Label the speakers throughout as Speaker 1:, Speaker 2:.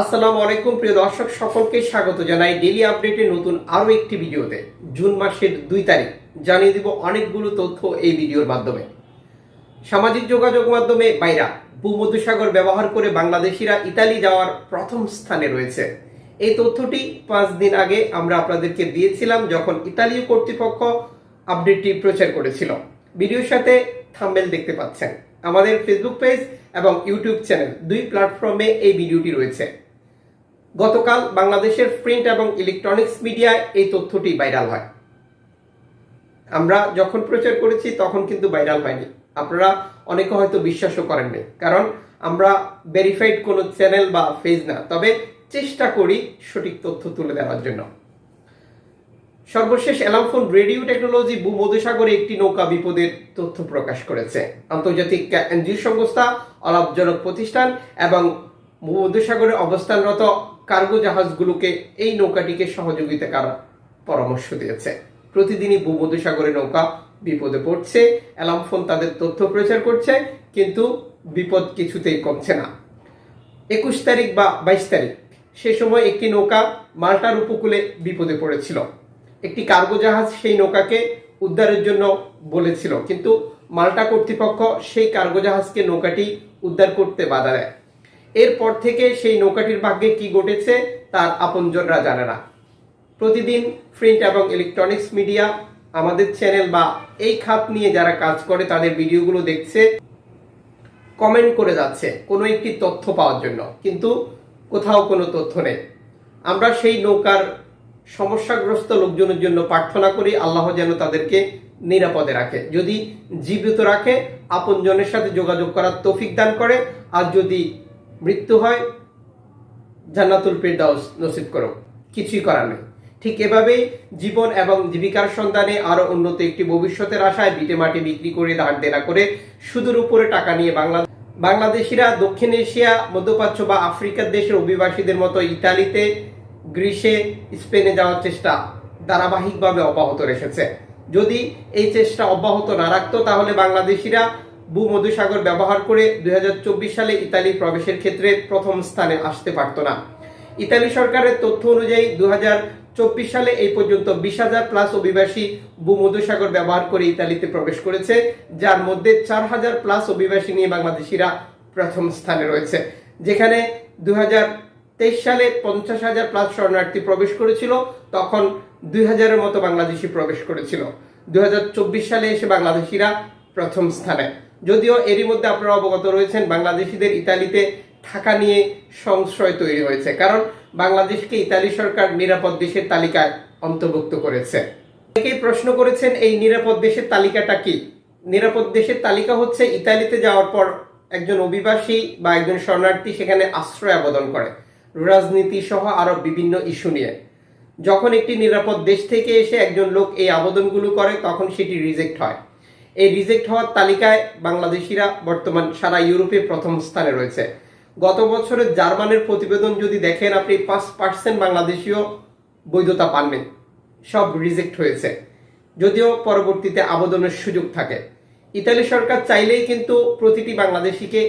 Speaker 1: আসসালামু আলাইকুম, প্রিয় দর্শক, সকলকে স্বাগত জানাই ডেলি আপডেটের নতুন আরও একটি ভিডিওতে। জুন মাসের দুই তারিখ, জানিয়ে দিব অনেকগুলো তথ্য এই ভিডিওর মাধ্যমে। সামাজিক যোগাযোগ মাধ্যমে বাইরা, ভূমধ্যসাগর ব্যবহার করে বাংলাদেশিরা ইতালি যাওয়ার প্রথম স্থানে রয়েছে। এই তথ্যটি পাঁচ দিন আগে আমরা আপনাদেরকে দিয়েছিলাম যখন ইতালীয় কর্তৃপক্ষ আপডেটটি প্রচার করেছিল। ভিডিওর সাথে থাম্বেল দেখতে পাচ্ছেন। আমাদের ফেসবুক পেজ এবং ইউটিউব চ্যানেল দুই প্ল্যাটফর্মে এই ভিডিওটি রয়েছে। গতকাল বাংলাদেশের প্রিন্ট এবং ইলেকট্রনিক্স মিডিয়ায় এই তথ্যটি ভাইরাল হয়। আমরা যখন প্রচার করেছি, তখন কিন্তু ভাইরাল হয়নি। আপনারা অনেকে হয়তো বিশ্বাসও করেননি কারণ আমরা ভেরিফাইড কোনো চ্যানেল বা ফেজ না। তবে চেষ্টা করি সঠিক তথ্য তুলে দেওয়ার জন্য। সর্বশেষ অ্যালামফোন রেডিও টেকনোলজি ভূমধ্যসাগরে একটি নৌকা বিপদের তথ্য প্রকাশ করেছে। আন্তর্জাতিক এনজিও সংস্থা, অলাভজনক প্রতিষ্ঠান এবং ভূমধ্যসাগরে অবস্থানরত কার্গো জাহাজগুলোকে এই নৌকাটিকে সহযোগিতা করার পরামর্শ দিয়েছে। প্রতিদিনই ভূমধ্যসাগরে নৌকা বিপদে পড়ছে অ্যালামফোন তাদের তথ্য প্রচার করছে, কিন্তু বিপদ কিছুতেই কমছে না। একুশ তারিখ বা বাইশ তারিখ, সে সময় একটি নৌকা মাল্টার উপকূলে বিপদে পড়েছিল। একটি কার্গো জাহাজ সেই নৌকাকে উদ্ধারের জন্য বলেছিল, কিন্তু মাল্টা কর্তৃপক্ষ সেই কার্গো জাহাজকে নৌকাটি উদ্ধার করতে বাধা দেয়। এরপর থেকে সেই নৌকাটির ভাগ্যে কি ঘটেছে তার আপনজনরা জানে না। প্রতিদিন প্রিন্ট এবং ইলেকট্রনিক্স মিডিয়া, আমাদের চ্যানেল বা এই খাত নিয়ে যারা কাজ করে তাদের ভিডিওগুলো দেখছে, কমেন্ট করে যাচ্ছে কোনো একটি তথ্য পাওয়ার জন্য। কিন্তু কোথাও কোনো তথ্য নেই। আমরা সেই নৌকার সমস্যাগ্রস্ত লোকজনের জন্য প্রার্থনা করি, আল্লাহ যেন তাদেরকে নিরাপদে রাখে। যদি জীবিত রাখে, আপনজনের সাথে যোগাযোগ করার তৌফিক দান করে, আর যদি মৃত্যু হয়, জান্নাতুল ফিরদাউস নসিব করো। কিছুই করার নেই। ঠিক এভাবেই জীবন এবং জীবিকার সন্ধানে আরও উন্নত একটি ভবিষ্যতের আশায় বিটে মাটি বিক্রি করে ধার দেনা করে সুদের উপরে টাকা নিয়ে বাংলা বাংলাদেশিরা দক্ষিণ এশিয়া, মধ্যপ্রাচ্য বা আফ্রিকার দেশের অভিবাসীদের মতো ইতালিতে, গ্রিসে, স্পেনে যাওয়ার চেষ্টা ধারাবাহিকভাবে অব্যাহত রেখেছে। যদি এই চেষ্টা অব্যাহত না রাখতো, তাহলে বাংলাদেশিরা ভূমধ্যসাগর ব্যবহার করে দুই হাজার চব্বিশ সালে ইতালি প্রবেশের ক্ষেত্রে প্রথম স্থানে আসতে পারত না। ইতালি সরকারের তথ্য অনুযায়ী দু চব্বিশ সালে এই পর্যন্ত বিশ হাজার প্লাস অভিবাসী ভূমধ্যসাগর ব্যবহার করে ইতালিতে প্রবেশ করেছে, যার মধ্যে চার হাজার প্লাস অভিবাসী নিয়ে বাংলাদেশিরা প্রথম স্থানে রয়েছে। যেখানে দু সালে পঞ্চাশ হাজার প্লাস শরণার্থী প্রবেশ করেছিল, তখন দুই হাজারের মতো বাংলাদেশি প্রবেশ করেছিল। দুই হাজার চব্বিশ সালে এসে বাংলাদেশিরা প্রথম স্থানে। যদিও এরই মধ্যে আপনারা অবগত রয়েছেন, বাংলাদেশিদের ইতালিতে থাকা নিয়ে সংশয় তৈরি হয়েছে, কারণ বাংলাদেশকে ইতালি সরকার নিরাপদ দেশের তালিকায় অন্তর্ভুক্ত করেছে। অনেকেই প্রশ্ন করেছেন, এই নিরাপদ দেশের তালিকাটা কি? নিরাপদ দেশের তালিকা হচ্ছে ইতালিতে যাওয়ার পর একজন অভিবাসী বা একজন শরণার্থী সেখানে আশ্রয় আবেদন করে, রাজনীতি সহ আরও বিভিন্ন ইস্যু নিয়ে। যখন একটি নিরাপদ দেশ থেকে এসে একজন লোক এই আবেদনগুলো করে, তখন সেটি রিজেক্ট হয়। এই রিজেক্ট হওয়ার তালিকায় বাংলাদেশিরা বর্তমান সারা ইউরোপে প্রথম স্থানে রয়েছে। গত বছরের জার্মানের প্রতিবেদন যদি দেখেন, আপনি পাঁচ পার্সেন্ট বাংলাদেশীয় বৈধতা পাননি। সব রিজেক্ট হয়েছে। যদিও পরবর্তীতে আবেদনের সুযোগ থাকে। ইতালি সরকার চাইলেই কিন্তু প্রতিটি বাংলাদেশিকে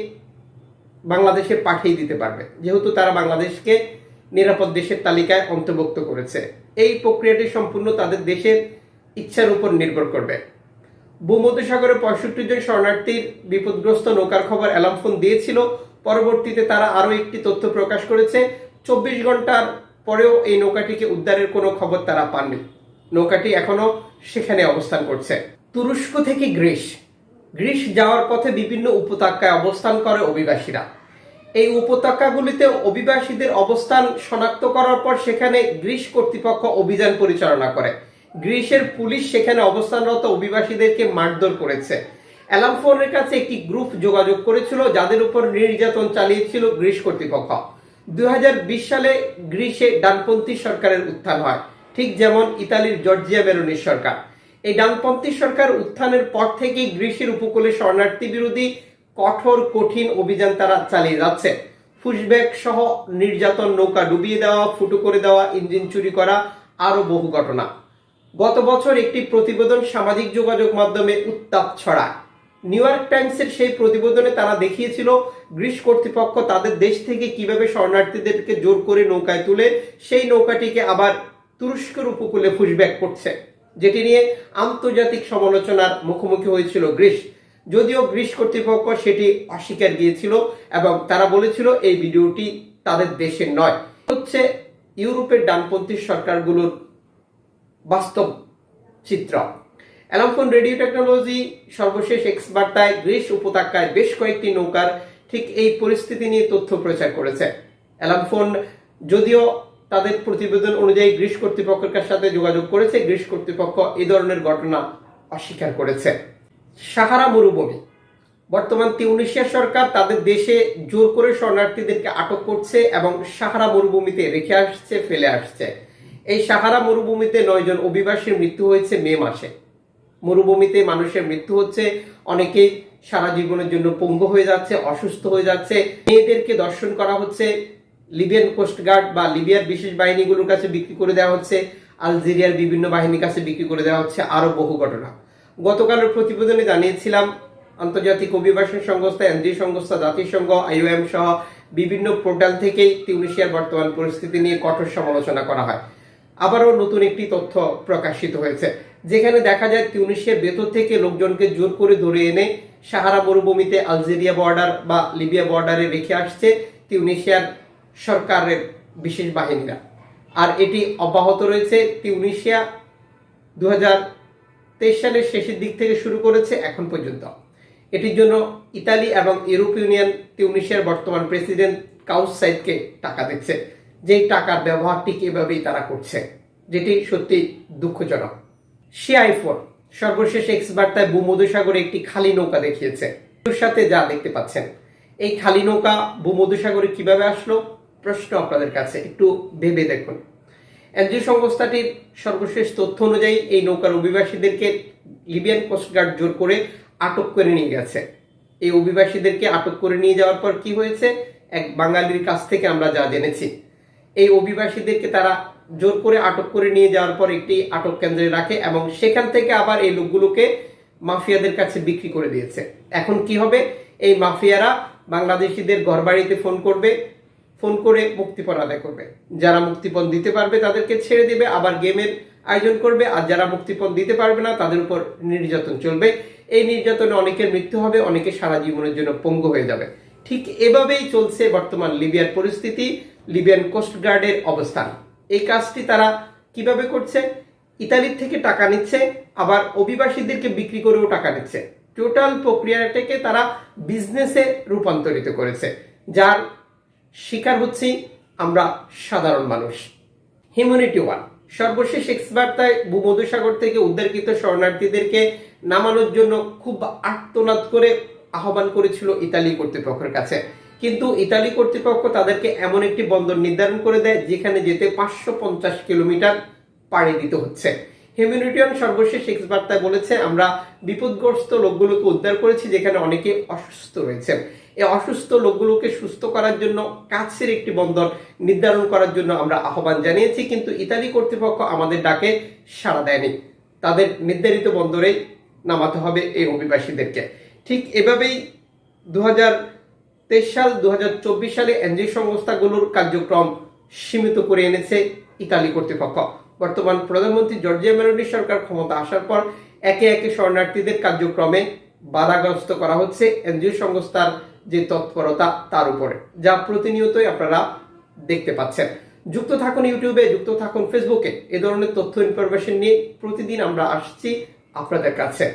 Speaker 1: বাংলাদেশে পাঠিয়ে দিতে পারবে। যেহেতু তারা বাংলাদেশকে নিরাপদ দেশের তালিকায় অন্তর্ভুক্ত করেছে। এই প্রক্রিয়াটি সম্পূর্ণ তাদের দেশের ইচ্ছার উপর নির্ভর করবে। ভূমধ্যসাগরে পঁয়ষট্টি জন শরণার্থীর বিপদগ্রস্ত নৌকার খবর অ্যালার্ম ফোন দিয়েছিল। পরবর্তীতে তারা আরও একটি তথ্য প্রকাশ করেছে। চব্বিশ ঘণ্টার পরেও এই নৌকাটিকে উদ্ধারের কোনো খবর তারা পাননি। নৌকাটি এখনও সেখানে অবস্থান করছে। তুরস্ক থেকে গ্রিস। গ্রিস যাওয়ার পথে বিভিন্ন উপত্যকায় অবস্থান করে অভিবাসীরা। এই উপত্যকাগুলিতে অভিবাসীদের অবস্থান শনাক্ত করার পর সেখানে গ্রিস কর্তৃপক্ষ অভিযান পরিচালনা করে। গ্রিসের পুলিশ সেখানে অবস্থানরত অভিবাসীদেরকে মারধর করেছে। অ্যালামফোনের কাছে একটি গ্রুপ যোগাযোগ করেছিল, যাদের উপর নির্যাতন চালিয়েছিল গ্রিস কর্তৃপক্ষ। দুই হাজার বিশ সালে গ্রিসে ডানপন্থী সরকারের উত্থান হয়, ঠিক যেমন ইতালির জর্জিয়া মেরোনির সরকার। এই ডানপন্থী সরকার উত্থানের পর থেকেই গ্রিসের উপকূলে শরণার্থী বিরোধী কঠোর, কঠিন অভিযান তারা চালিয়ে যাচ্ছে। ফুসব্যাক সহ নির্যাতন, নৌকা ডুবিয়ে দেওয়া, ফুটো করে দেওয়া, ইঞ্জিন চুরি করা, আরও বহু ঘটনা। গত বছর একটি প্রতিবেদন সামাজিক যোগাযোগ মাধ্যমে উত্তাপ ছড়ায়। নিউ ইয়র্ক টাইমসের সেই প্রতিবেদনে তারা দেখিয়েছিল, গ্রিস কর্তৃপক্ষ তাদের দেশ থেকে কীভাবে শরণার্থীদেরকে জোর করে নৌকায় তুলে সেই নৌকাটিকে আবার তুরস্কের উপকূলে পুশব্যাক করছে, যেটি নিয়ে আন্তর্জাতিক সমালোচনার মুখোমুখি হয়েছিল গ্রিস। যদিও গ্রিস কর্তৃপক্ষ সেটি অস্বীকার গিয়েছিল এবং তারা বলেছিল, এই ভিডিওটি তাদের দেশের নয়। হচ্ছে ইউরোপের ডানপন্থী সরকারগুলোর বাস্তব চিত্র। অ্যালামফোন রেডিও টেকনোলজি, সর্বশেষ এক্স বার্তায় উপত্যকায় বেশ কয়েকটি নৌকার ঠিক এই পরিস্থিতি নিয়ে তথ্য প্রচার করেছে। অ্যালামফোন যদিও তাদের প্রতিবেদন অনুযায়ী গ্রিস কর্তৃপক্ষের সাথে যোগাযোগ করেছে গ্রিস কর্তৃপক্ষ এই ধরনের ঘটনা অস্বীকার করেছে। সাহারা মরুভূমি। বর্তমান তিউনিশিয়া সরকার তাদের দেশে জোর করে শরণার্থীদেরকে আটক করছে এবং সাহারা মরুভূমিতে রেখে আসছে, ফেলে আসছে। এই সাহারা মরুভূমিতে নয়জন অভিবাসীর মৃত্যু হয়েছে মে মাসে। মরুভূমিতে মানুষের মৃত্যু হচ্ছে, অনেকেই সারা জীবনের জন্য পঙ্গু হয়ে যাচ্ছে, অসুস্থ হয়ে যাচ্ছে। মেয়েদেরকে দর্শন করা হচ্ছে, লিবিয়ান কোস্টগার্ড বা লিবিয়ার বিশেষ বাহিনীগুলোর কাছে বিক্রি করে দেওয়া হচ্ছে, আলজেরিয়ার বিভিন্ন বাহিনীর কাছে বিক্রি করে দেওয়া হচ্ছে আরও বহু ঘটনা। গতকালের প্রতিবেদনে জানিয়েছিলাম, আন্তর্জাতিক অভিবাসন সংস্থা, এনজিও সংস্থা, জাতিসংঘ, আইওএম সহ বিভিন্ন পোর্টাল থেকেই তিউনিশিয়ার বর্তমান পরিস্থিতি নিয়ে কঠোর সমালোচনা করা হয়। আবারও নতুন একটি তথ্য প্রকাশিত হয়েছে, যেখানে দেখা যায় তিউনিশিয়ার ভেতর থেকে লোকজনকে জোর করে ধরে এনে সাহারা মরুভূমিতে আলজেরিয়া বর্ডার বা লিবিয়া বর্ডারে রেখে আসছে তিউনিশিয়ার সরকারের বিশেষ বাহিনীরা। আর এটি অব্যাহত রয়েছে তিউনিশিয়া দু তেইশ সালের শেষের দিক থেকে শুরু করেছে এখন পর্যন্ত। এটির জন্য ইতালি এবং ইউরোপ ইউনিয়ন তিউনিশিয়ার বর্তমান প্রেসিডেন্ট কাউস সাইদকে টাকা দিচ্ছে। যেই টাকার ব্যবহার ঠিক এভাবেই তারা করছে, যেটি সত্যি দুঃখজনক। সিআই ফোর সর্বশেষ এক্স বার্তায় ভূমধ্যসাগরে একটি খালি নৌকা দেখিয়েছে। সাথে যা দেখতে পাচ্ছেন, এই খালি নৌকা ভূমধ্যসাগরে কীভাবে আসলো, প্রশ্ন আপনাদের কাছে। একটু ভেবে দেখুন। এনজিও সংস্থাটির সর্বশেষ তথ্য অনুযায়ী এই নৌকার অভিবাসীদেরকে লিবিয়ান কোস্টগার্ড জোর করে আটক করে নিয়ে গেছে। এই অভিবাসীদেরকে আটক করে নিয়ে যাওয়ার পর কি হয়েছে, এক বাঙালির কাছ থেকে আমরা যা জেনেছি। এই অভিবাসীদেরকে তারা জোর করে আটক করে নিয়ে যাওয়ার পর একটি আটক কেন্দ্রে রাখে এবং সেখান থেকে আবার এই লোকগুলোকে মাফিয়াদের কাছে বিক্রি করে দিয়েছে। এখন কি হবে? এই মাফিয়ারা বাংলাদেশিদের ঘরবাড়িতে ফোন করবে, ফোন করে মুক্তিপণ আদায় করবে। যারা মুক্তিপণ দিতে পারবে তাদেরকে ছেড়ে দিবে, আবার গেমের আয়োজন করবে, আর যারা মুক্তিপণ দিতে পারবে না তাদের উপর নির্যাতন চলবে। এই নির্যাতনে অনেকের মৃত্যু হবে, অনেকে সারা জীবনের জন্য পঙ্গু হয়ে যাবে। ঠিক এভাবেই চলছে বর্তমান লিবিয়ার পরিস্থিতি। লিবিয়ান কোস্টগার্ডের অবস্থান। এই কাজটি তারা কীভাবে করছে? ইতালির থেকে টাকা নিচ্ছে, আবার অভিবাসীদেরকে বিক্রি করেও টাকা নিচ্ছে। টোটাল প্রক্রিয়াটাকে তারা বিজনেসে রূপান্তরিত করেছে, যার শিকার হচ্ছি আমরা সাধারণ মানুষ। হিউম্যানিটি ওয়ান, সর্বশেষ এক্স বার্তায় ভূমধ্যসাগর থেকে উদ্ধারকৃত শরণার্থীদেরকে নামানোর জন্য খুব আর্তনাদ করে আহ্বান করেছিল ইতালি কর্তৃপক্ষের কাছে। কিন্তু ইতালি কর্তৃপক্ষ তাদেরকে এমন একটি বন্দর নির্ধারণ করে দেয়, যেখানে যেতে পাঁচশো পঞ্চাশ কিলোমিটার পাড়ি দিতে হচ্ছে। হিউম্যানিটিয়ান সর্বশেষ এক্স বার্তায় বলেছে, আমরা বিপদগ্রস্ত লোকগুলোকে উদ্ধার করেছি যেখানে অনেকে অসুস্থ রয়েছেন। এই অসুস্থ লোকগুলোকে সুস্থ করার জন্য, কাছের একটি বন্দর নির্ধারণ করার জন্য আমরা আহ্বান জানিয়েছি, কিন্তু ইতালি কর্তৃপক্ষ আমাদের ডাকে সাড়া দেয়নি। তাদের নির্ধারিত বন্দরে নামাতে হবে এই অভিবাসীদেরকে। ঠিক এভাবেই দু হাজার তেইশ সাল দুহাজার চব্বিশ সালে এনজিও সংস্থাগুলোর কার্যক্রম সীমিত করে এনেছে ইতালি কর্তৃপক্ষ। বর্তমান প্রধানমন্ত্রী জর্জিয়া মেলোনি সরকার ক্ষমতা আসার পর একে একে শরণার্থীদের কার্যক্রমে বাধাগ্রস্ত করা হচ্ছে এনজিও সংস্থার যে তৎপরতা তার উপরে, যা প্রতিনিয়তই আপনারা দেখতে পাচ্ছেন। যুক্ত থাকুন ইউটিউবে, যুক্ত থাকুন ফেসবুকে, এ ধরনের তথ্য, ইনফরমেশন নিয়ে প্রতিদিন আমরা আসছি আপনাদের কাছে।